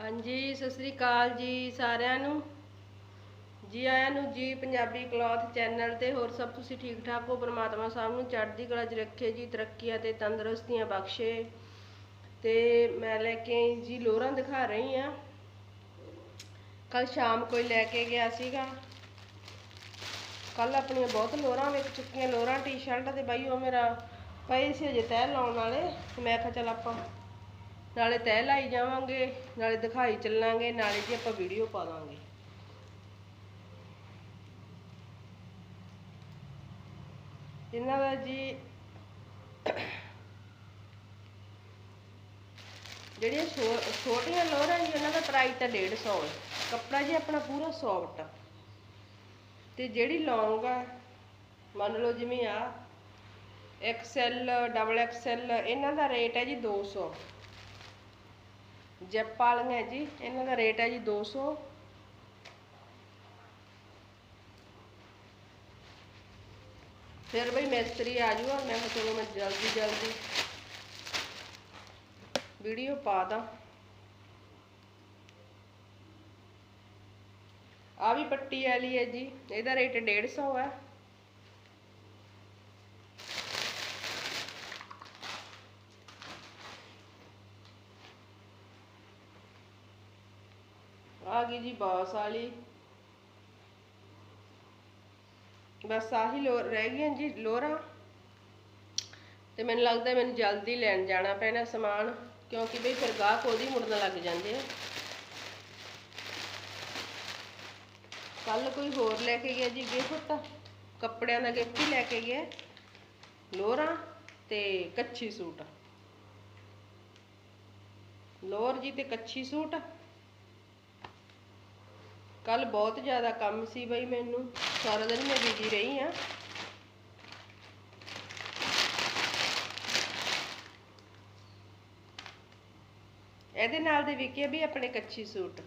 ਹਾਂਜੀ, ਸਤਿ ਸ੍ਰੀ ਅਕਾਲ ਜੀ ਸਾਰਿਆਂ ਨੂੰ। ਜੀ ਆਇਆਂ ਨੂੰ ਜੀ ਪੰਜਾਬੀ ਕਲੌਥ ਚੈਨਲ ਤੇ ਹੋਰ ਸਭ ਤੁਸੀਂ ਠੀਕ ਠਾਕ ਹੋ? ਪ੍ਰਮਾਤਮਾ ਸਾਹਿਬ ਨੂੰ ਚੜ੍ਹਦੀ ਕਲਾ 'ਚ ਰੱਖੇ ਜੀ, ਤਰੱਕੀਆਂ ਤੇ ਤੰਦਰੁਸਤੀਆਂ ਬਖਸ਼ੇ। ਤੇ ਮੈਂ ਲੈ ਕੇ ਜੀ ਲੋਰਾਂ ਦਿਖਾ ਰਹੀ ਆ। ਕੱਲ ਸ਼ਾਮ ਕੋਈ ਲੈ ਕੇ ਗਿਆ ਸੀਗਾ। ਕੱਲ ਆਪਣੀਆਂ ਬਹੁਤ ਲੋਰਾਂ ਵਿਕ ਚੁੱਕੀਆਂ। ਲੋਰਾਂ ਟੀ ਸ਼ਰਟ ਤੇ ਬਾਈ ਉਹ ਮੇਰਾ ਪਏ ਸੀ ਅਜੇ ਤੈਅ ਲਾਉਣ ਵਾਲੇ। ਮੈਂ ਕਿਹਾ ਚੱਲ ਆਪਾਂ ਨਾਲੇ ਤੈਅ ਲਾਈ ਜਾਵਾਂਗੇ, ਨਾਲੇ ਦਿਖਾਈ ਚੱਲਾਂਗੇ, ਨਾਲੇ ਜੀ ਆਪਾਂ ਵੀਡੀਓ ਪਾ ਦਾਂਗੇ। ਇਹਨਾਂ ਦਾ ਜੀ ਜਿਹੜੀਆਂ ਛੋ- ਛੋਟੀਆਂ ਲੋਰਾਂ ਜੀ, ਉਹਨਾਂ ਦਾ ਪ੍ਰਾਈਸ ਤਾਂ 150 ਹੈ। ਕੱਪੜਾ ਜੀ ਆਪਣਾ ਪੂਰਾ ਸੌਫਟ ਤੇ ਜਿਹੜੀ ਲੌਂਗ ਆ, ਮੰਨ ਲਓ ਜਿਵੇਂ ਆ ਐਕਸਐਲ ਡਬਲ ਐਕਸਐਲ ਇਹਨਾਂ ਦਾ ਰੇਟ ਹੈ ਜੀ 200 ਜੈਪ ਵਾਲੀਆਂ ਜੀ ਇਹਨਾਂ ਦਾ ਰੇਟ ਹੈ ਜੀ 200 ਫਿਰ ਬਈ ਮਿਸਤਰੀ ਆ ਜੂਗਾ ਮੈਂ ਕਿਹਾ ਚਲੋ ਮੈਂ ਜਲਦੀ ਜਲਦੀ ਵੀਡੀਓ ਪਾ ਦਾਂ ਆ ਵੀ ਪੱਟੀ ਵਾਲੀ ਹੈ ਜੀ ਇਹਦਾ ਰੇਟ 150 ਹੈ ਆ ਗਈ ਜੀ ਬਾਸ ਵਾਲੀ। ਬਸ ਆਹੀ ਲੋ, ਰਹਿ ਗਈਆਂ ਜੀ ਲੋਰਾਂ। ਤੇ ਮੈਨੂੰ ਲੱਗਦਾ ਮੈਨੂੰ ਜਲਦੀ ਲੈਣ ਜਾਣਾ ਪੈਣਾ ਸਮਾਨ, ਕਿਉਂਕਿ ਬਈ ਫਿਰ ਗਾਹਕ ਉਹਦੀ ਮੁੜਨ ਲੱਗ ਜਾਂਦੇ ਆ। ਕੱਲ ਕੋਈ ਹੋਰ ਲੈ ਕੇ ਗਿਆ ਜੀ ਗਿਫਟ, ਕੱਪੜਿਆਂ ਦਾ ਗਿਫਟ ਹੀ ਲੈ ਕੇ ਗਿਆ। ਲੋਰਾਂ ਤੇ ਕੱਚੀ ਸੂਟ। ਲੋਰ ਜੀ ਤੇ ਕੱਚੀ ਸੂਟ। ਕੱਲ ਬਹੁਤ ਜ਼ਿਆਦਾ ਕੰਮ ਸੀ ਬਈ ਮੈਨੂੰ, ਸਾਰਾ ਦਿਨ ਮੈਂ ਬਿਜ਼ੀ ਰਹੀ ਆ। ਇਹਦੇ ਨਾਲ ਦੇ ਵਿਕੇ ਵੀ ਆਪਣੇ ਕੱਚੀ ਸੂਟ।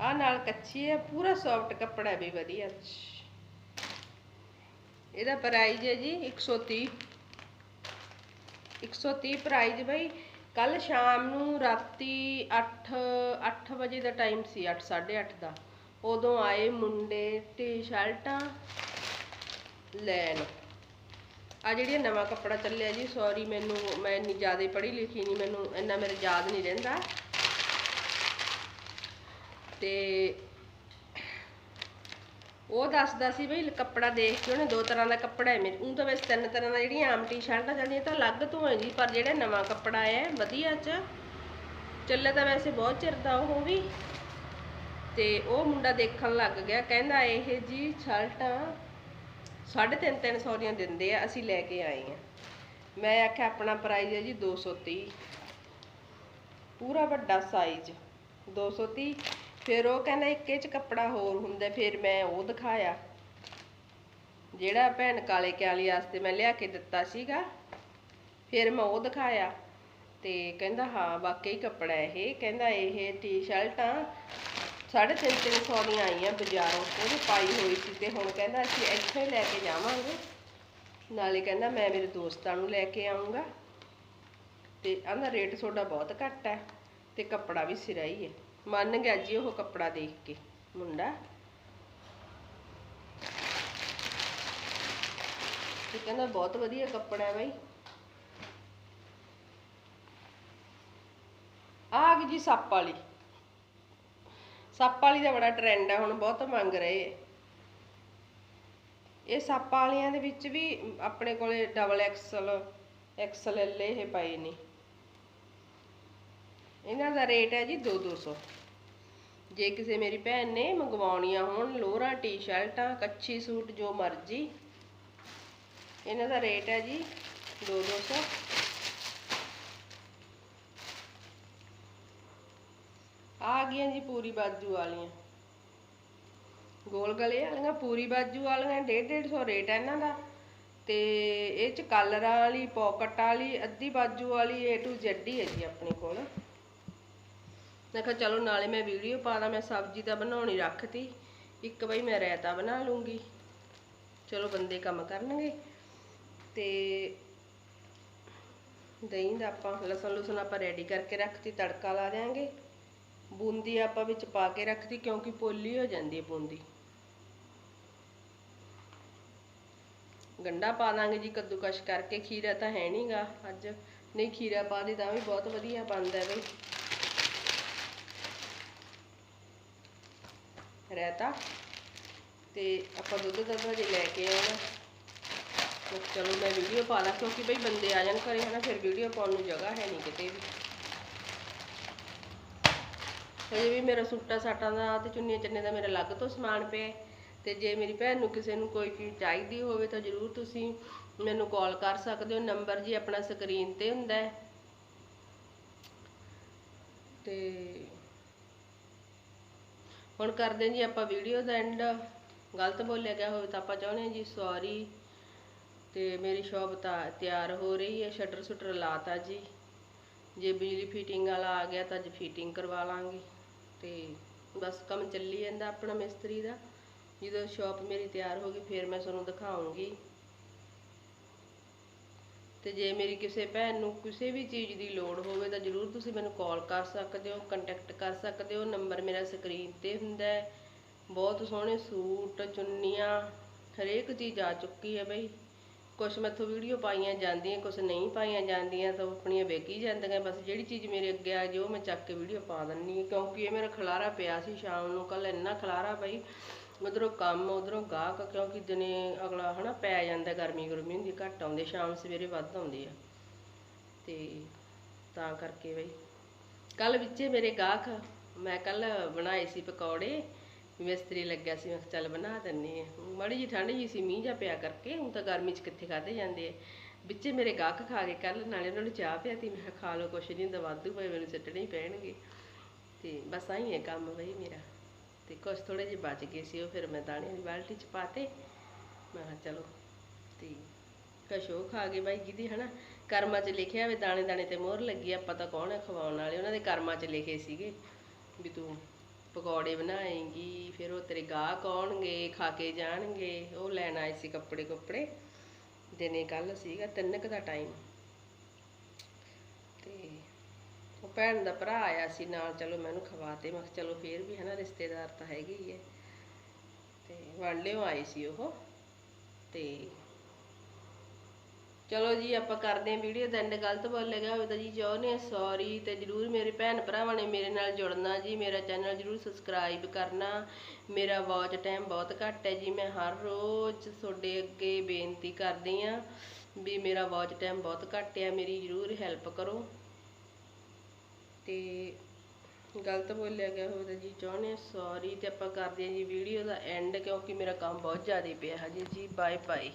ਆ ਨਾਲ ਕੱਚੀ ਹੈ ਪੂਰਾ ਸੌਫਟ ਕੱਪੜਾ ਵੀ ਵਧੀਆ। ਇਹਦਾ ਪ੍ਰਾਈਜ਼ ਹੈ ਜੀ 130 130 ਪ੍ਰਾਈਜ਼ ਬਈ ਕੱਲ ਸ਼ਾਮ ਨੂੰ ਰਾਤੀ 8 8 ਵਜੇ ਦਾ ਟਾਈਮ ਸੀ 8 8:30 ਦਾ। ਉਦੋਂ ਆਏ ਮੁੰਡੇ ਟੀ-ਸ਼ਰਟਾਂ ਲੈਣ। ਆ ਜਿਹੜੀ ਨਵਾਂ ਕੱਪੜਾ ਚੱਲਿਆ ਜੀ ਸੌਰੀ ਮੈਨੂੰ, ਮੈਂ ਇੰਨੀ ਜ਼ਿਆਦਾ ਪੜ੍ਹੀ ਲਿਖੀ ਨਹੀਂ, ਮੈਨੂੰ ਇੰਨਾ ਮੇਰੇ ਯਾਦ ਨਹੀਂ ਰਹਿੰਦਾ। ਤੇ ਉਹ ਦੱਸਦਾ ਸੀ ਬਈ ਕੱਪੜਾ ਦੇਖ ਕੇ ਉਹਨੇ ਦੋ ਤਰ੍ਹਾਂ ਦਾ ਕੱਪੜਾ ਹੈ ਮੇਰੇ ਉਹ ਤਾਂ ਵੈਸੇ ਤਿੰਨ ਤਰ੍ਹਾਂ ਦਾ ਜਿਹੜੀਆਂ ਆਮ ਟੀ-ਸ਼ਰਟਾਂ ਚੱਲਦੀਆਂ ਤਾਂ ਅਲੱਗ ਤੋਂ ਹੈ ਜੀ, ਪਰ ਜਿਹੜਾ ਨਵਾਂ ਕੱਪੜਾ ਹੈ, ਵਧੀਆ ਚ। ਚੱਲੇ ਤਾਂ ਵੈਸੇ ਬਹੁਤ ਚਿਰ ਦਾ ਉਹ ਵੀ। ਤੇ ਉਹ ਮੁੰਡਾ ਦੇਖਣ ਲੱਗ ਗਿਆ, ਕਹਿੰਦਾ ਇਹ ਜੀ ਸ਼ਰਟਾਂ ਸਾਢੇ ਤਿੰਨ ਤਿੰਨ ਸੌ ਦੀਆਂ ਦਿੰਦੇ ਆ, ਅਸੀਂ ਲੈ ਕੇ ਆਏ ਆ। ਮੈਂ ਆਖਿਆ, ਆਪਣਾ ਪ੍ਰਾਈਸ ਹੈ ਜੀ 230 ਪੂਰਾ ਵੱਡਾ ਸਾਈਜ਼ 230 ਫਿਰ ਉਹ ਕਹਿੰਦਾ ਇੱਕ ਚ ਕੱਪੜਾ ਹੋਰ ਹੁੰਦਾ, ਫਿਰ ਮੈਂ ਉਹ ਦਿਖਾਇਆ। ਜਿਹੜਾ ਭੈਣ ਕਾਲੇ ਕਿਆਲੀ ਵਾਸਤੇ ਮੈਂ ਲਿਆ ਕੇ ਦਿੱਤਾ ਸੀਗਾ, ਫਿਰ ਮੈਂ ਉਹ ਦਿਖਾਇਆ। ਤੇ ਕਹਿੰਦਾ, ਹਾਂ, ਵਾਕਈ ਕੱਪੜਾ ਇਹ, ਕਹਿੰਦਾ ਇਹ ਟੀ-ਸ਼ਰਟਾਂ ਸਾਢੇ ਤਿੰਨ ਤਿੰਨ ਸੌ ਦੀਆਂ ਆਈਆਂ ਬਾਜ਼ਾਰੋਂ ਉਹਨੇ ਪਾਈ ਹੋਈ ਸੀ ਤੇ ਹੁਣ ਕਹਿੰਦਾ ਅਸੀਂ ਇੱਥੇ ਲੈ ਕੇ ਜਾਵਾਂਗੇ। ਨਾਲੇ ਕਹਿੰਦਾ, ਮੈਂ ਮੇਰੇ ਦੋਸਤਾਂ ਨੂੰ ਲੈ ਕੇ ਆਉਂਗਾ ਤੇ ਆਂਦਾ ਰੇਟ ਤੁਹਾਡਾ ਬਹੁਤ ਘੱਟ ਹੈ ਤੇ ਕੱਪੜਾ ਵੀ ਸਿਰਾ ਹੀ ਹੈ। ਮੰਨ ਗਿਆ ਜੀ ਉਹ ਕੱਪੜਾ ਦੇਖ ਕੇ, ਮੁੰਡਾ। ਤੇ ਕਹਿੰਦਾ ਬਹੁਤ ਵਧੀਆ ਕੱਪੜਾ ਹੈ ਬਾਈ। ਆ ਗਈ ਜੀ ਸੱਪ ਵਾਲੀ। ਸੱਪ ਵਾਲੀ ਦਾ ਬੜਾ ਟ੍ਰੈਂਡ ਹੈ ਹੁਣ ਬਹੁਤ ਮੰਗ ਰਹੇ ਹੈ ਇਹ ਸੱਪ ਵਾਲੀਆਂ ਦੇ ਵਿੱਚ ਵੀ ਆਪਣੇ ਕੋਲੇ ਡਬਲ ਐਕਸਲ ਐਕਸਲ ਐਲ ਇਹ ਪਏ ਨੇ। ਇਹਨਾਂ ਦਾ ਰੇਟ ਹੈ ਜੀ 2-200 ਜੇ ਕਿਸੇ ਮੇਰੀ ਭੈਣ ਨੇ ਮੰਗਵਾਉਣੀਆਂ ਹੋਣ ਲੋਰਾਂ ਟੀ-ਸ਼ਰਟਾਂ, ਕੱਚੀ ਸੂਟ, ਜੋ ਮਰਜ਼ੀ। ਇਹਨਾਂ ਦਾ ਰੇਟ ਹੈ ਜੀ 2-200 ਆ ਗਈਆਂ ਜੀ ਪੂਰੀ ਬਾਜੂ ਵਾਲੀਆਂ। ਗੋਲ ਗਲੇ ਵਾਲੀਆਂ ਪੂਰੀ ਬਾਜੂ ਵਾਲੀਆਂ 150 ਰੇਟ ਹੈ ਇਹਨਾਂ ਦਾ। ਤੇ ਇਹ ਚ ਕਾਲਰਾਂ ਵਾਲੀ ਪਾਕਟ ਵਾਲੀ, ਅੱਧੀ ਬਾਜੂ ਵਾਲੀ, A to Z ਹੀ ਹੈ ਜੀ ਆਪਣੇ ਕੋਲ। ਮੈਂ ਕਿਹਾ ਚਲੋ ਨਾਲੇ ਮੈਂ ਵੀਡੀਓ ਪਾਦਾ ਮੈਂ ਸਬਜ਼ੀ ਤਾਂ ਬਣਾਉਣੀ ਰੱਖਤੀ। ਇੱਕ ਬਈ ਮੈਂ ਰਾਇਤਾ ਬਣਾ ਲੂੰਗੀ। ਚਲੋ ਬੰਦੇ ਕੰਮ ਕਰਨਗੇ। ਤੇ ਦਹੀਂ ਦਾ ਆਪਾਂ ਲਸਣ ਲੁਸਣ ਆਪਾਂ ਰੈਡੀ ਕਰਕੇ ਰੱਖਤੀ, ਤੜਕਾ ਲਾ ਦਿਆਂਗੇ। ਬੂੰਦੀ ਆਪਾਂ ਵਿੱਚ ਪਾ ਕੇ ਰੱਖਤੀ, ਕਿਉਂਕਿ ਪੋਲੀ ਹੋ ਜਾਂਦੀ ਹੈ ਬੂੰਦੀ। ਗੰਡਾ ਪਾ ਦਾਂਗੇ ਜੀ ਕੱਦੂਕਸ਼ ਕਰਕੇ, ਖੀਰਾ ਤਾਂ ਹੈ ਨਹੀਂਗਾ ਅੱਜ। ਨਹੀਂ, ਖੀਰਾ ਪਾ ਦੇ ਤਾਂ ਵੀ ਬਹੁਤ ਵਧੀਆ ਬਣਦਾ ਹੈ ਬਈ। ਰਾਇਤਾ ਤੇ ਆਪਾਂ ਦੁੱਧ ਦੱਧ ਜੇ ਲੈ ਕੇ ਆਉਣਾ ਤੇ ਚਲੋ ਮੈਂ ਵੀਡੀਓ ਪਾ ਲਾਂ, ਕਿਉਂਕਿ ਬਈ ਬੰਦੇ ਆ ਜਾਣ ਘਰੇ ਹਨਾ, ਫਿਰ ਵੀਡੀਓ ਪਾਉਣ ਨੂੰ ਜਗ੍ਹਾ ਹੈ ਨਹੀਂ ਕਿਤੇ ਵੀ। ਹਜੇ ਵੀ ਮੇਰਾ ਸੂਟਾ ਸਾਟਾਂ ਦਾ ਤੇ ਚੁੰਨੀਆਂ ਚੰਨੇ ਦਾ ਮੇਰਾ ਅਲੱਗ ਤੋਂ ਸਮਾਨ ਪਿਆ ਹੈ। ਤੇ ਜੇ ਮੇਰੀ ਭੈਣ ਨੂੰ ਕਿਸੇ ਨੂੰ ਕੋਈ ਚੀਜ਼ ਚਾਹੀਦੀ ਹੋਵੇ ਤਾਂ ਜ਼ਰੂਰ ਤੁਸੀਂ ਮੈਨੂੰ ਕਾਲ ਕਰ ਸਕਦੇ ਹੋ। ਨੰਬਰ ਜੀ ਆਪਣਾ ਸਕਰੀਨ ਤੇ ਹੁੰਦਾ ਹੈ। ਤੇ ਹੁਣ ਕਰਦੇ ਹਾਂ ਜੀ ਆਪਾਂ ਵੀਡੀਓ ਦਾ ਐਂਡ ਗਲਤ ਬੋਲਿਆ ਗਿਆ ਹੋਵੇ ਤਾਂ ਆਪਾਂ ਚਾਹੁੰਦੇ ਹਾਂ ਜੀ ਸੌਰੀ ਤੇ ਮੇਰੀ ਸ਼ੌਪ ਤਾਂ ਤਿਆਰ ਹੋ ਰਹੀ ਹੈ ਸ਼ਟਰ ਸ਼ੁਟਰ ਲਾਤਾ ਜੀ। ਜੇ ਬਿਜਲੀ ਫਿਟਿੰਗ ਵਾਲਾ ਆ ਗਿਆ ਤਾਂ ਅੱਜ ਫਿਟਿੰਗ ਕਰਵਾ ਲਾਂਗੇ। ਤੇ ਬਸ ਕੰਮ ਚੱਲੀ ਜਾਂਦਾ ਆਪਣਾ ਮਿਸਤਰੀ ਦਾ। ਜਦੋਂ ਸ਼ੌਪ ਮੇਰੀ ਤਿਆਰ ਹੋ ਗਈ, ਫਿਰ ਮੈਂ ਤੁਹਾਨੂੰ ਦਿਖਾਉਂਗੀ। ਤੇ ਜੇ ਮੇਰੀ ਕਿਸੇ ਭੈਣ ਨੂੰ ਕਿਸੇ ਵੀ ਚੀਜ਼ ਦੀ ਲੋੜ ਹੋਵੇ ਤਾਂ ਜਰੂਰ ਤੁਸੀਂ ਮੈਨੂੰ ਕਾਲ ਕਰ ਸਕਦੇ ਹੋ ਕੰਟੈਕਟ ਕਰ ਸਕਦੇ ਹੋ। ਨੰਬਰ ਮੇਰਾ ਸਕਰੀਨ ਤੇ ਹੁੰਦਾ ਹੈ। ਬਹੁਤ ਸੋਹਣੇ ਸੂਟ, ਚੁੰਨੀਆਂ, ਹਰੇਕ ਚੀਜ਼ ਆ ਚੁੱਕੀ ਹੈ ਬਈ। ਕੁਛ ਮੈਥੋਂ ਵੀਡੀਓ ਪਾਈਆਂ ਜਾਂਦੀਆਂ, ਕੁਛ ਨਹੀਂ ਪਾਈਆਂ ਜਾਂਦੀਆਂ, ਤਾਂ ਉਹ ਆਪਣੀਆਂ ਵੇਖੀ ਜਾਂਦੀਆਂ। ਬਸ ਜਿਹੜੀ ਚੀਜ਼ ਮੇਰੇ ਅੱਗੇ ਆ ਜੇ ਉਹ ਮੈਂ ਚੱਕ ਕੇ ਵੀਡੀਓ ਪਾ ਦਿੰਨੀ ਹਾਂ। ਕਿਉਂਕਿ ਇਹ ਮੇਰਾ ਖਲਾਰਾ ਪਿਆ ਸੀ ਸ਼ਾਮ ਨੂੰ ਕੱਲ ਇੰਨਾ ਖਲਾਰਾ ਬਈ। ਉਧਰੋਂ ਕੰਮ, ਉਧਰੋਂ ਗਾਹਕ, ਕਿਉਂਕਿ ਦਿਨੇ ਅਗਲਾ ਹਨਾ ਪੈ ਜਾਂਦਾ ਗਰਮੀ, ਗੁਰਮੀ ਹੁੰਦੀ, ਘੱਟ ਆਉਂਦੇ, ਸ਼ਾਮ ਸਵੇਰੇ ਵੱਧ ਆਉਂਦੇ ਆ। ਤੇ ਤਾਂ ਕਰਕੇ ਬਈ। ਕੱਲ ਵਿੱਚੇ ਮੇਰੇ ਗਾਹਕ, ਮੈਂ ਕੱਲ ਬਣਾਏ ਸੀ ਪਕੌੜੇ, ਮਿਸਤਰੀ ਲੱਗਿਆ ਸੀ, ਮੈਂ ਕਿਹਾ ਚੱਲ ਬਣਾ ਦਿੰਨੀ ਆ। ਮਾੜੀ ਜੀ ਠੰਡ ਜੀ ਸੀ, ਮੀਂਹ ਜਾ ਪਿਆ ਕਰਕੇ, ਹੁਣ ਤਾਂ ਗਰਮੀ 'ਚ ਕਿੱਥੇ ਖਾਦੇ ਜਾਂਦੇ ਆ। ਵਿੱਚੇ ਮੇਰੇ ਗਾਹਕ ਖਾ ਕੇ ਕੱਲ ਨਾਲੇ ਉਹਨਾਂ ਨੂੰ ਚਾਹ ਪਿਆਤੀ, ਮੈਂ ਕਿਹਾ ਖਾ ਲਓ, ਕੁਛ ਨਹੀਂ ਹੁੰਦਾ ਵਾਧੂ ਪਏ ਮੈਨੂੰ ਸਿੱਟਣੇ ਹੀ ਪੈਣਗੇ। ਤੇ ਬਸ ਆਈ ਹੈ ਕੰਮ ਬਈ ਮੇਰਾ। ਤੇ ਕੁਛ ਥੋੜੇ ਜਿਹੇ ਬਚ ਗਏ ਸੀ ਉਹ, ਫਿਰ ਮੈਂ ਦਾਣੇ ਵਾਲੀ ਬਾਲਟੀ 'ਚ ਪਾਤੇ ਮੈਂ ਕਿਹਾ ਚਲੋ ਤੇ ਕੁਛ ਉਹ ਖਾ ਗਏ ਬਾਈ ਜਿਹਦੀ ਹਨਾ। ਕਰਮਾਂ 'ਚ ਲਿਖਿਆ ਵੇ ਦਾਣੇ ਦਾਣੇ ਤੇ ਮੋਹਰ ਲੱਗੀ, ਆਪਾਂ ਤਾਂ ਕੌਣ ਹੈ ਖਵਾਉਣ ਵਾਲੇ? ਉਹਨਾਂ ਦੇ ਕਰਮਾਂ 'ਚ ਲਿਖੇ ਸੀਗੇ ਵੀ ਤੂੰ ਪਕੌੜੇ ਬਣਾਏਂਗੀ, ਫਿਰ ਉਹ ਤੇਰੇ ਗਾਹਕ ਆਉਣਗੇ ਖਾ ਕੇ ਜਾਣਗੇ, ਉਹ ਲੈਣ ਆਏ ਸੀ ਕੱਪੜੇ, ਕੁੱਪੜੇ। ਦਿਨੇ ਕੱਲ ਸੀਗਾ ਤਿੰਨ ਕੁ ਦਾ ਟਾਈਮ ਤੇ ਉਹ ਭੈਣ ਦਾ ਭਰਾ ਆਇਆ ਸੀ ਨਾਲ, ਚਲੋ ਮੈਨੂੰ ਖਵਾਤੇ, ਮੈਂ ਚਲੋ ਫੇਰ ਵੀ ਹਨਾ ਰਿਸ਼ਤੇਦਾਰ ਤਾਂ ਹੈਗੇ ਹੀ ਹੈ ਤੇ ਵਾਂਡਿਓ ਆਏ ਸੀ ਉਹ। ਤੇ ਚਲੋ ਜੀ, ਆਪਾਂ ਕਰਦੇ ਹਾਂ ਵੀਡੀਓ ਦਾ ਐਂਡ ਗਲਤ ਬੋਲੇਗਾ ਹੋਵੇ ਤਾਂ ਜੀ ਚਾਹੁੰਦੇ ਸੌਰੀ ਤੇ ਜਰੂਰ ਮੇਰੇ ਭੈਣ ਭਰਾਵਾਂ ਨੇ ਮੇਰੇ ਨਾਲ ਜੁੜਨਾ ਜੀ, ਮੇਰਾ ਚੈਨਲ ਜਰੂਰ ਸਬਸਕ੍ਰਾਈਬ ਕਰਨਾ। ਮੇਰਾ ਵਾਚ ਟਾਈਮ ਬਹੁਤ ਘੱਟ ਹੈ ਜੀ, ਮੈਂ ਹਰ ਰੋਜ਼ ਤੁਹਾਡੇ ਅੱਗੇ ਬੇਨਤੀ ਕਰਦੀ ਆ ਵੀ ਮੇਰਾ ਵਾਚ ਟਾਈਮ ਬਹੁਤ ਘੱਟ ਹੈ, ਮੇਰੀ ਜਰੂਰ ਹੈਲਪ ਕਰੋ। ਤੇ ਗਲਤ ਬੋਲਿਆ ਗਿਆ ਹੋਵੇ ਤਾਂ ਜੀ ਚਾਹੁੰਦੇ ਸੌਰੀ ਤੇ ਆਪਾਂ ਕਰਦੇ ਹਾਂ ਜੀ ਵੀਡੀਓ ਦਾ ਐਂਡ ਕਿਉਂਕਿ ਮੇਰਾ ਕੰਮ ਬਹੁਤ ਜ਼ਿਆਦਾ ਪਿਆ ਹਜੇ ਜੀ ਬਾਏ ਬਾਏ